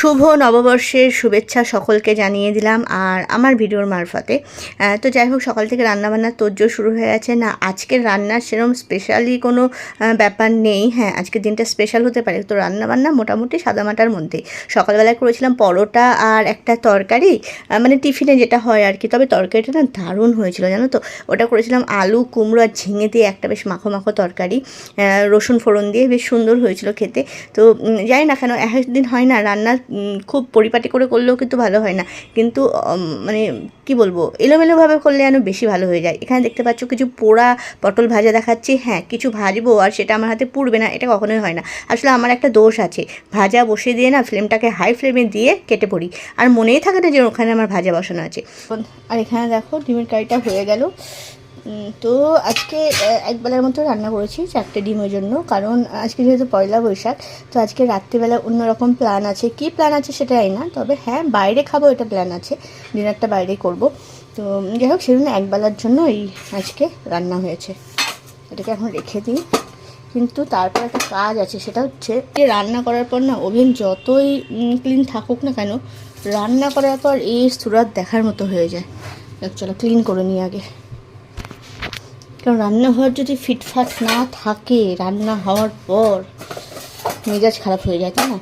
শুভ নববর্ষের শুভেচ্ছা সকলকে জানিয়ে দিলাম আর আমার ভিডিওর মারফতে। তো যাই হোক সকাল থেকে রান্নাবান্নার তোজ্জোর শুরু হয়ে গেছে। না আজকের রান্নার সেরকম স্পেশালি কোনো ব্যাপার নেই। হ্যাঁ আজকের দিনটা স্পেশাল হতে পারে। তো রান্নাবান্না মোটামুটি সাদামাটার মধ্যেই সকালবেলায় করেছিলাম পরোটা আর একটা তরকারি মানে টিফিনে যেটা হয় আর কি। তবে তরকারিটা না দারুণ হয়েছিল জানো তো। ওটা করেছিলাম আলু কুমড়ো আর ঝিঙে দিয়ে একটা বেশ মাখো মাখো তরকারি। রসুন ফোড়ন দিয়ে বেশ সুন্দর হয়েছিল খেতে। তো যাই না কেন একদিন হয় না রান্না উম, খুব পরিপাটি করে করলেও কিন্তু ভালো হয় না। কিন্তু মানে কি বলব, এলোমেলোভাবে করলে যেন বেশি ভালো হয়ে যায়। এখানে দেখতে পাচ্ছ কিছু পোড়া পটল ভাজা দেখাচ্ছি। হ্যাঁ কিছু ভাজবো আর সেটা আমার হাতে পুড়বে না, এটা কখনোই হয় না। আসলে আমার একটা দোষ আছে। ভাজা বসিয়ে দিয়ে না ফ্লেমটাকে হাই ফ্লেমে দিয়ে কেটে পড়ি। আর মনেই থাকে না যে ওখানে আমার ভাজা বসানো আছে। আর এখানে দেখো ডিমের কারিটা হয়ে গেল। তো আজকে একবেলার মতো রান্না করেছি চারটে ডিমের জন্য, কারণ আজকে যেহেতু পয়লা বৈশাখ, তো আজকে রাত্রিবেলা অন্যরকম প্ল্যান আছে। কি প্ল্যান আছে সেটাই না, তবে হ্যাঁ বাইরে খাব এটা প্ল্যান আছে। ডিনারটা বাইরে করব। তো যাই হোক, সেজন্য একবেলার জন্য এই আজকে রান্না হয়েছে। এটাকে এখন রেখে দিই। কিন্তু তারপর একটা কাজ আছে, সেটা হচ্ছে যে রান্না করার পর না, ওভেন যতই ক্লিন থাকুক না কেন, রান্না করার পর এই সুরাত দেখার মতো হয়ে যায়। চলো ক্লিন করে নিই আগে। কারণ রান্নাঘর যদি ফিটফাট না থাকে রান্না হওয়ার পর মেজাজ খারাপ হয়ে যায়, তাই না?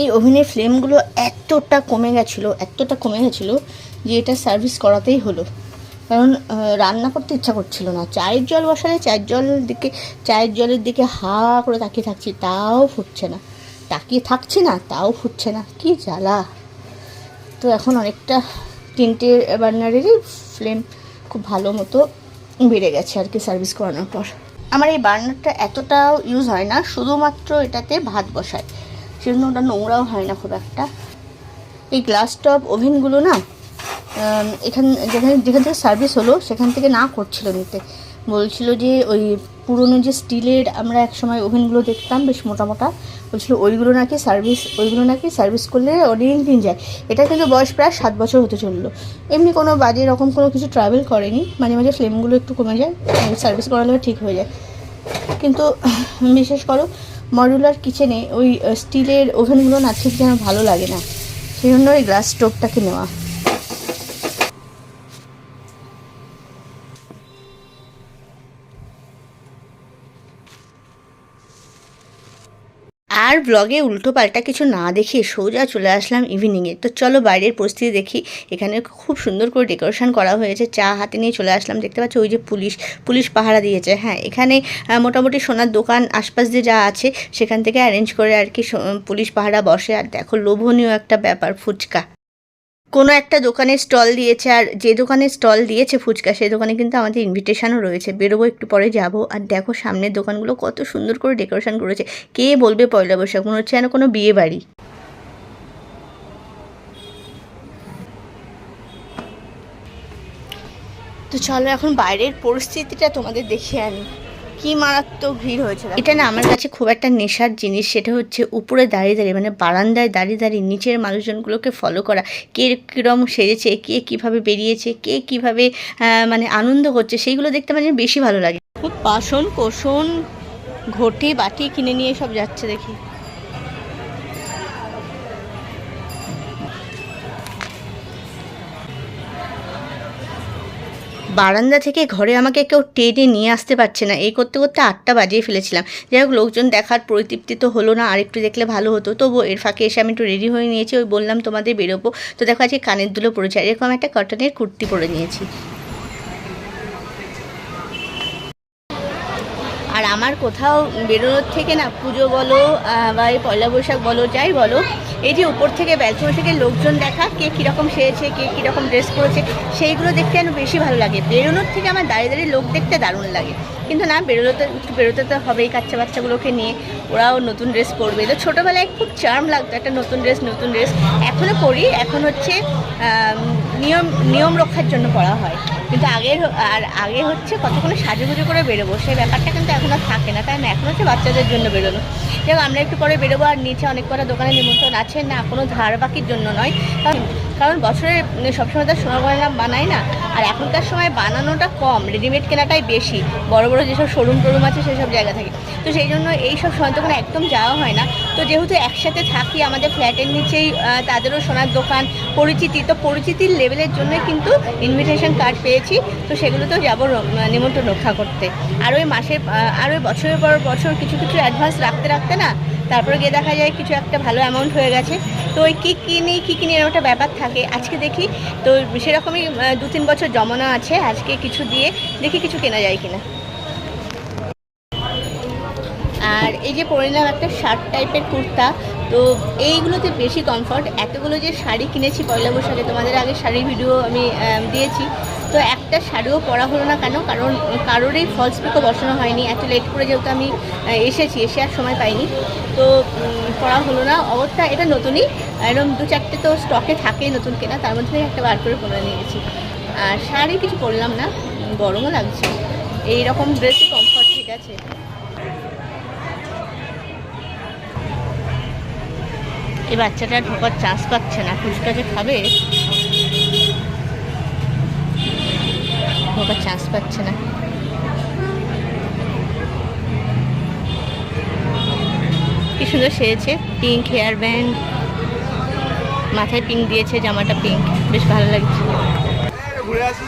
এই ওভেনের ফ্লেমগুলো এতটা কমে গেছিল, এতটা কমে গেছিল যে এটা সার্ভিস করাতেই হলো। কারণ রান্না করতে ইচ্ছা করছিল না। চায়ের জল বসালে চায়ের জলের দিকে, চায়ের জলের দিকে হা করে তাকিয়ে থাকছি, তাও ফুটছে না। তাকিয়ে থাকছি না, তাও ফুটছে না। কি জ্বালা। তো এখন অনেকটা তিনটে বার্নারেরই ফ্লেম খুব ভালো মতো বেড়ে গেছে আর কি সার্ভিস করানোর পর। আমার এই বার্নারটা এতটাও ইউজ হয় না, শুধুমাত্র এটাতে ভাত বসায়। সেজন্য ওটা নোংরাও হয় না খুব একটা। এই গ্লাস টপ ওভেনগুলো না এখান, যেখানে, যেখান থেকে সার্ভিস হলো, সেখান থেকে না করছিল নিতে। বলছিল যে ওই পুরনো যে স্টিলের আমরা একসময় ওভেনগুলো দেখতাম, বেশ মোটা মোটা বলছিল, ওইগুলো নাকি সার্ভিস, ওইগুলো নাকি সার্ভিস করলে অনেক দিন যায়। এটা কিন্তু বয়স প্রায় সাত বছর হতে চলল। এমনি কোনো বাজে রকম কোনো কিছু ট্রাভেল করেনি। মাঝে মাঝে ফ্লেমগুলো একটু কমে যায় সার্ভিস করালে ঠিক হয়ে যায়। কিন্তু বিশেষ করো মডুলার কিচেনে ওই স্টিলের ওভেনগুলো না ঠিক যেন ভালো লাগে না। সেই জন্য ওই গ্লাস স্টোভটাকে নেওয়া। ব্লগে উল্টোপাল্টা কিছু না দেখে সোজা চলে আসলাম ইভিনিংয়ে তো চলো বাইরের পরিস্থিতি দেখি। এখানে খুব সুন্দর করে ডেকোরেশন করা হয়েছে। চা হাতে নিয়ে চলে আসলাম। দেখতে পাচ্ছি ওই যে পুলিশ পুলিশ পাহারা দিয়েছে। হ্যাঁ এখানে মোটামুটি সোনার দোকান আশপাশ দিয়ে যা আছে, সেখান থেকে অ্যারেঞ্জ করে আর কি পুলিশ পাহারা বসে। আর দেখো লোভনীয় একটা ব্যাপার, ফুচকা। কোনো একটা দোকানে স্টল দিয়েছে আর যে দোকানে স্টল দিয়েছে ফুচকা, সেই দোকানে কিন্তু আমাদের ইনভিটেশনও রয়েছে। বেরোবো, একটু পরে যাব। আর দেখো সামনের দোকানগুলো কত সুন্দর করে ডেকোরেশন করেছে। কে বলবে পয়লা বৈশাখ? মনে হচ্ছে যেন কোনো বিয়ে বাড়ি। তো চলো এখন বাইরের পরিস্থিতিটা তোমাদের দেখিয়ে আনি। কি মারাত্মক ভিড় হয়েছে এটা না আমার কাছে খুব একটা নেশার জিনিস সেটা হচ্ছে উপরে দাঁড়িয়ে দাঁড়িয়ে মানে বারান্দায় দাঁড়িয়ে দাঁড়িয়ে নিচের মানুষজনগুলোকে ফলো করা। কে কীরম সেজেছে কে কীভাবে বেরিয়েছে কে কীভাবে আহ, মানে আনন্দ করছে সেইগুলো দেখতে মানে বেশি ভালো লাগে। খুব বাসন কোষণ ঘটি বাটি কিনে নিয়ে সব যাচ্ছে দেখি। বারান্দা থেকে ঘরে আমাকে কেউ টেনে নিয়ে আসতে পারছে না। এই করতে করতে আটটা বাজিয়ে ফেলেছিলাম। যাই হোক, লোকজন দেখার পরিতৃপ্তি তো হলো না। আরেকটু দেখলে ভালো হতো। তবু এর ফাঁকে এসে আমি একটু রেডি হয়ে নিয়েছি। ওই বললাম, তোমাদের বেরোবো। তো দেখো, আজকে কানের দুলো পড়েছে। এরকম একটা কটনের কুর্তি পরে নিয়েছি। আর আমার কোথাও বেরোনোর থেকে না পুজো বলো বা এই পয়লা বৈশাখ বলো, যাই বলো, এই যে উপর থেকে ব্যালকনি থেকে লোকজন দেখা, কে কীরকম সেরেছে কে কীরকম ড্রেস করেছে, সেইগুলো দেখতে যেন বেশি ভালো লাগে। বেরোনোর থেকে আমার দাঁড়িয়ে দাঁড়িয়ে লোক দেখতে দারুণ লাগে। কিন্তু না বেরোতে একটু বেরোতে তো হবেই কাচ্চা বাচ্চাগুলোকে নিয়ে, ওরাও নতুন ড্রেস পরবে। তো ছোটোবেলায় খুব চার্ম লাগতো একটা নতুন ড্রেস নতুন ড্রেস এখনও পরি, এখন হচ্ছে নিয়ম নিয়ম রক্ষার জন্য পড়া হয়। কিন্তু আগের আর আগে হচ্ছে কতক্ষণ সাজুগুজু করে বেরোবো, সেই ব্যাপারটা কিন্তু এখন আর থাকে না। তাই না এখন হচ্ছে বাচ্চাদের জন্য বেরোনো। যাই আমরা একটু পরে বেরোবো, আর নিচে অনেক কটা দোকানে নিমন্ত্রণ আছে। না, কোনো ধার বাকির জন্য নয়। কারণ কারণ বছরে সবসময় তো সোনার গয়না বানায় না। আর এখনকার সময় বানানোটা কম রেডিমেড কেনাটাই বেশি। বড় বড় যেসব শোরুম টোরুম আছে, সেসব জায়গা থেকে। তো সেই জন্য এই সব সময় তখন একদম যাওয়া হয় না। তো যেহেতু একসাথে থাকি, আমাদের ফ্ল্যাটের নিচেই তাদেরও সোনার দোকান পরিচিতি। তো পরিচিতির লেভেলের জন্যই কিন্তু ইনভিটেশন কার্ড পেয়েছি। তো সেগুলোতেও যাব নিমন্ত্রণ রক্ষা করতে। আর ওই মাসের আর ওই বছরের পর বছর কিছু কিছু অ্যাডভান্স রাখতে রাখতে না তারপরে গিয়ে দেখা যায় কিছু একটা ভালো অ্যামাউন্ট হয়ে গেছে। তো ওই কী কিনি কী কিনি এরকম একটা ব্যাপার থাকে। আজকে দেখি, তো সেরকমই দু তিন বছর জমানো আছে। আজকে কিছু দিয়ে দেখি কিছু কেনা যায় কিনা। আর এই যে পরে একটা শার্ট টাইপের কুর্তা। তো এইগুলোতে বেশি কমফর্ট এতগুলো যে শাড়ি কিনেছি, পয়লা বৈশাখে, তোমাদের আগে শাড়ির ভিডিও আমি দিয়েছি। তো একটা শাড়িও পরা হলো না কেন? কারণ কারোরই ফলস পিকও বসানো হয়নি। এত লেট করে যেহেতু আমি এসেছি, এসে আর সময় পাইনি। তো পরা হলো না। অবস্থা এটা নতুনই। এরকম দু চারটে তো স্টকে থাকে নতুন কেনা, তার মধ্যে একটা বার করে পরে নিয়ে গেছি আর শাড়ি কিছু পরলাম না, গরমও লাগছে। এই রকম ড্রেসই কমফর্ট ঠিক আছে। এই বাচ্চাটা ঢোকার চান্স পাচ্ছে না। ফুচকা যে খাবে, ঢোকার চান্স পাচ্ছে না। কি সুন্দর সেরেছে পিঙ্ক হেয়ার ব্যান্ড মাথায় পিঙ্ক দিয়েছে, জামাটা পিঙ্ক বেশ ভালো লাগছে। ঘুরে আসি।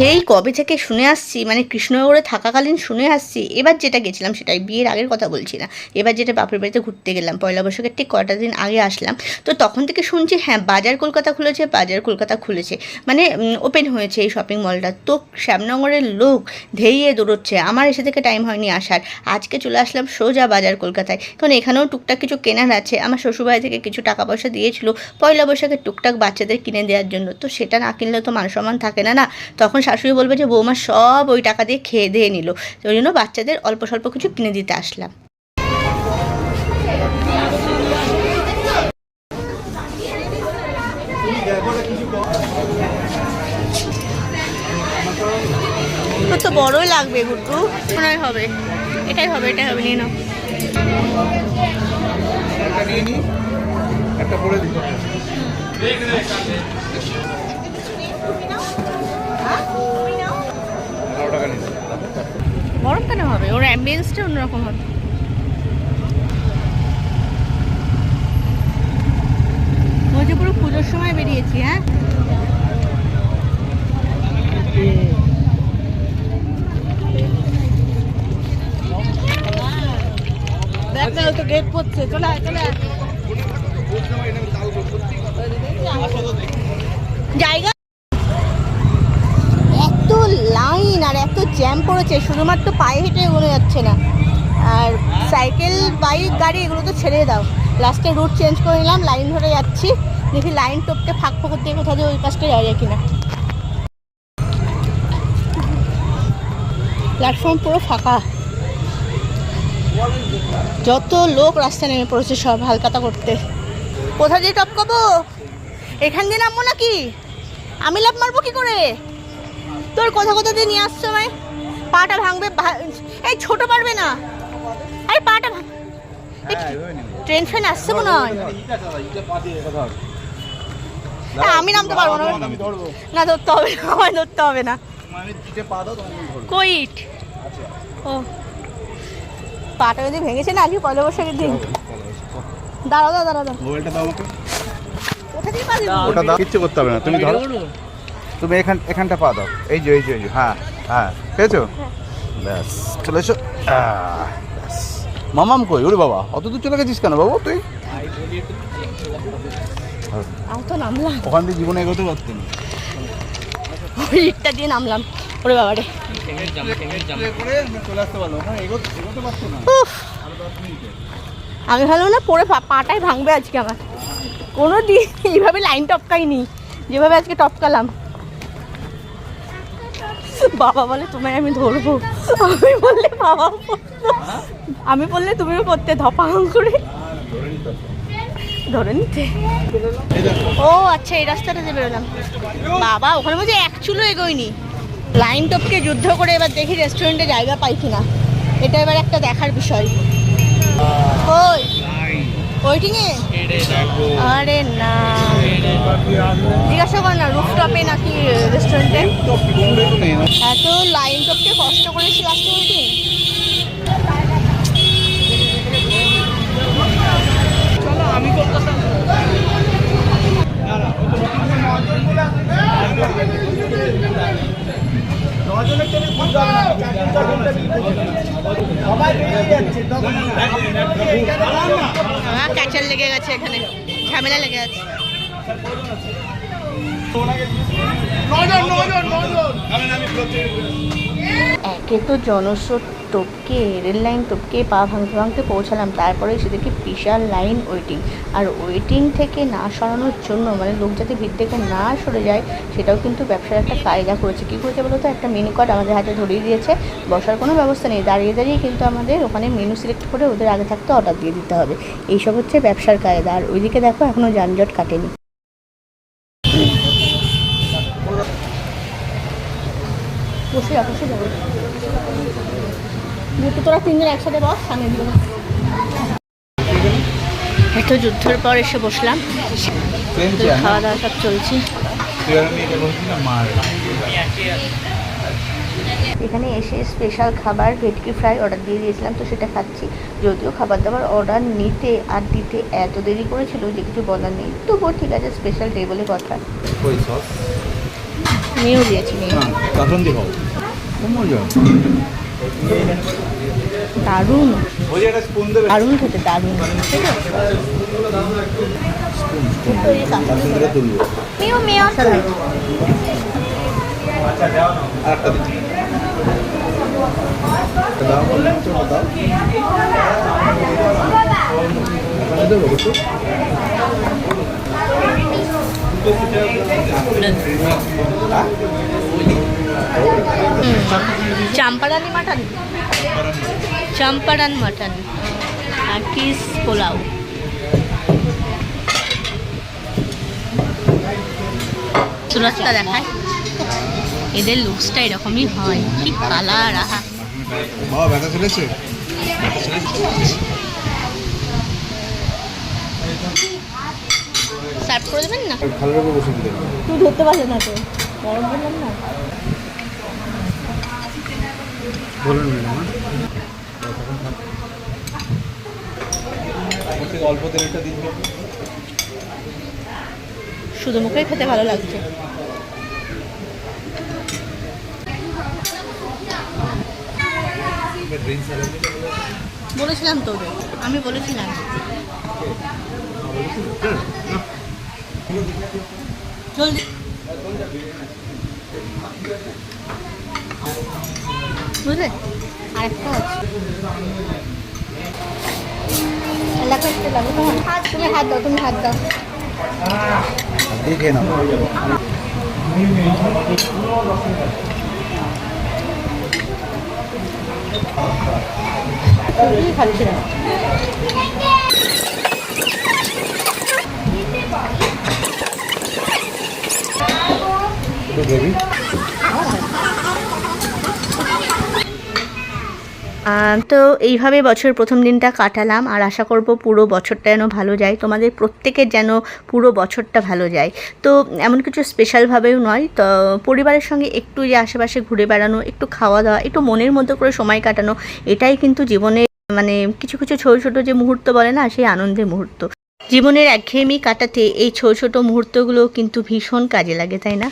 সেই কবে থেকে শুনে আসছি মানে কৃষ্ণনগরে থাকাকালীন শুনে আসছি, এবার যেটা গেছিলাম সেটাই, বিয়ের আগের কথা বলছি না। এবার যেটা বাপের বাড়িতে ঘুরতে গেলাম, পয়লা বৈশাখের ঠিক কটা দিন আগে আসলাম। তো তখন থেকে শুনছি হ্যাঁ বাজার কলকাতা খুলেছে, বাজার কলকাতা খুলেছে। মানে ওপেন হয়েছে এই শপিং মলটা তো শ্যামনগরের লোক ধেইয়ে দৌড়চ্ছে, আমার এসে থেকে টাইম হয়নি আসার। আজকে চলে আসলাম সোজা বাজার কলকাতায়। কারণ এখানেও টুকটাক কিছু কেনার আছে। আমার শ্বশুরবাড়ি থেকে কিছু টাকা পয়সা দিয়েছিল, পয়লা বৈশাখের টুকটাক বাচ্চাদের কিনে দেওয়ার জন্য। তো সেটা না কিনলে তো মান সম্মান থাকে না না? তখন শাশুড়ি বলবে যে বৌমা সব ওই টাকা দিয়ে খেয়ে দিয়ে নিল। তো ওই জন্য বাচ্চাদের অল্প স্বল্প কিছু কিনে দিতে আসলাম। তো বড়ই লাগবে গুড্ডু। মনে হয় হবে। এটাই হবে এটাই হবে নিয়ে নাও। একটা নিয়ে নি একটা পরে দিই টাকা গরম কেন হবে? ওর অ্যাম্বিয়েন্সটা অন্যরকম হবে। বলছি পুরো পুজোর সময় বেরিয়েছি হ্যাঁ? দেখ না তো গেট পড়ছে চলে আয় চলে আয়। জায়গা এত লাইন আর এত পড়েছে শুধুমাত্র পায়ে হেঁটে এগোনো যাচ্ছে না। আর সাইকেল, বাইক, গাড়ি, এগুলো তো ছেড়ে দাও। লাস্টে রুট চেঞ্জ করে নিলাম লাইন ধরে যাচ্ছি। দেখি লাইন টপকে ফাঁক ফোকর দিয়ে কোথাও দিয়ে ওই পাশটা যাওয়া যায় কিনা। প্ল্যাটফর্ম পুরো ফাঁকা। যত লোক রাস্তায় নেমে পড়েছে সব হালকাতা করতে। কোথা দিয়ে টপকাবো এখান দিয়ে নামবো নাকি? আমি লাভ মারবো কি করে? তোর কথা কোথা দিয়ে নিয়ে আসছো আমায়? পাটা ভাঙবে এই ছোট পারবে না। আরে পাটা ভাঙ ট্রেন ফ্রেন আসছে মনে হয়। হ্যাঁ, আমি নামতে পারব না। না ধরতে হবে না আমায় ধরতে হবে না। দাও ধরবো। কইট। ও। পাটা যদি ভেঙেছে না আজকে পয়লা বৈশাখের দিন। দাঁড়াও দাঁড়াও দাঁড়াও দাঁড়াও। মোবাইলটা দাও আমাকে। কোথা দিয়ে পা ওটা দাও কিচ্ছু করতে হবে না তুমি ধরো। তুমি এখান এখানটা পা দাও। এই যে এই যে হ্যাঁ। হ্যাঁ পেয়েছ ব্যাস চলে এসো। ব্যাস। মামাম কই? ওরে বাবা অত দূর চলে গেছিস কেন বাবু তুই? ওখান দিয়ে জীবনে এগোতে পারতেন ইটটা দিয়ে নামলাম। ওরে বাবা রে। আমি ভালো না পরে পাটাই ভাঙবে আজকে আমার। কোনো দিন এইভাবে লাইন টপকাইনি। যেভাবে আজকে টপকালাম। বাবা বলে, তোমায় আমি ধরবো। আমি বললে, বাবা, আমি বললে তুমিও পড়তে ধপাং করে ধরে নিতে। ও আচ্ছা এই রাস্তাটা দিয়ে বেরোলাম। বাবা, ওখানে বলছে এক চুলো এগোয়নি। লাইন টপকে যুদ্ধ করে এবার দেখি রেস্টুরেন্টে জায়গা পাই কিনা। এটা এবার একটা দেখার বিষয়। ওই ওয়েটিং এ আরে না। জিজ্ঞাসা কর না রুফটপে নাকি রেস্টুরেন্টে এত লাইন টপকে কষ্ট করেছি লাস্টে ওয়েটিং আমার ক্যাচার লেগে গেছে এখানে। ঝামেলা লেগে আছে। একে তো জনস্রোত টপকে, রেল লাইন টপকে, পা ভাঙতে ভাঙতে পৌঁছালাম। তারপরে সেদিকে বিশাল লাইন ওয়েটিং। আর ওয়েটিং থেকে না সরানোর জন্য মানে লোক যাতে ভিড় থেকে না সরে যায়, সেটাও কিন্তু ব্যবসার একটা কায়দা করেছে। কী করেছে বলো তো একটা মেনু কার্ড আমাদের হাতে ধরিয়ে দিয়েছে। বসার কোনো ব্যবস্থা নেই। দাঁড়িয়ে দাঁড়িয়ে কিন্তু আমাদের ওখানে মেনু সিলেক্ট করে ওদের আগে থাকতে অর্ডার দিয়ে দিতে হবে। এইসব হচ্ছে ব্যবসার কায়দা। আর ওইদিকে দেখো এখনও যানজট কাটেনি। বসে বসে যাব যেহেতু তোরা তিনজন একসাথে বস সামনে বস। এত যুদ্ধের পর এসে বসলাম। তো খাওয়া দাওয়া সব চলছে। এখানে এসে স্পেশাল খাবার ভেটকি ফ্রাই অর্ডার দিয়ে দিয়েছিলাম তো সেটা খাচ্ছি। যদিও খাবার দাবার অর্ডার নিতে আর দিতে এত দেরি করেছিল যে কিছু বলার নেই। তবুও ঠিক আছে স্পেশাল ডে বলে কথা নিয়েও দিয়েছি নিয়ে হ্যাঁ দারুণ। ওই একটা স্পুন দেবে? দারুণ খেতে দারুণ। ঠিক আছে। তুলবো। মেও মেও আর একটা দিন দাও ছোটো দাও এখানে দেবো একটু চাম্পারানি মাটন? চাম্পারান মাটন। আর কিস পোলাও। সুরাতটা দেখায় এদের লুকসটা এরকমই হয়। কি কালার আহা। বাবা, ব্যথা চলেছে সার্ভ করে দেবেন না? ভালো করে বসে তুই ধরতে পারলে না তো। গরম বললাম না। বলুন ম্যাডাম। অল্প তেলটা দিন শুধু মুখেই খেতে ভালো লাগছে। বলেছিলাম তোদের আমি বলেছিলাম। জলদি বুঝলে আরেকটা আছে এলাকা একটা লাগবে তোমার হাত তুমি হাত দাও তুমি হাত দাও দেখে নাও তুমি খাচ্ছি না তো এইভাবে বছরের প্রথম দিনটা কাটালাম আর আশা করব পুরো বছরটা যেন ভালো যায়। তোমাদের প্রত্যেকের যেন পুরো বছরটা ভালো যায়। তো এমন কিছু স্পেশালভাবেও নয়, তো পরিবারের সঙ্গে একটু যে আশেপাশে ঘুরে বেড়ানো, একটু খাওয়া দাওয়া, একটু মনের মতো করে সময় কাটানো, এটাই কিন্তু জীবনে মানে কিছু কিছু ছোটো ছোটো যে মুহূর্ত বলে না, সেই আনন্দের মুহূর্ত। জীবনের একঘেয়েমি কাটাতে এই ছোটো ছোটো মুহূর্তগুলো কিন্তু ভীষণ কাজে লাগে, তাই না?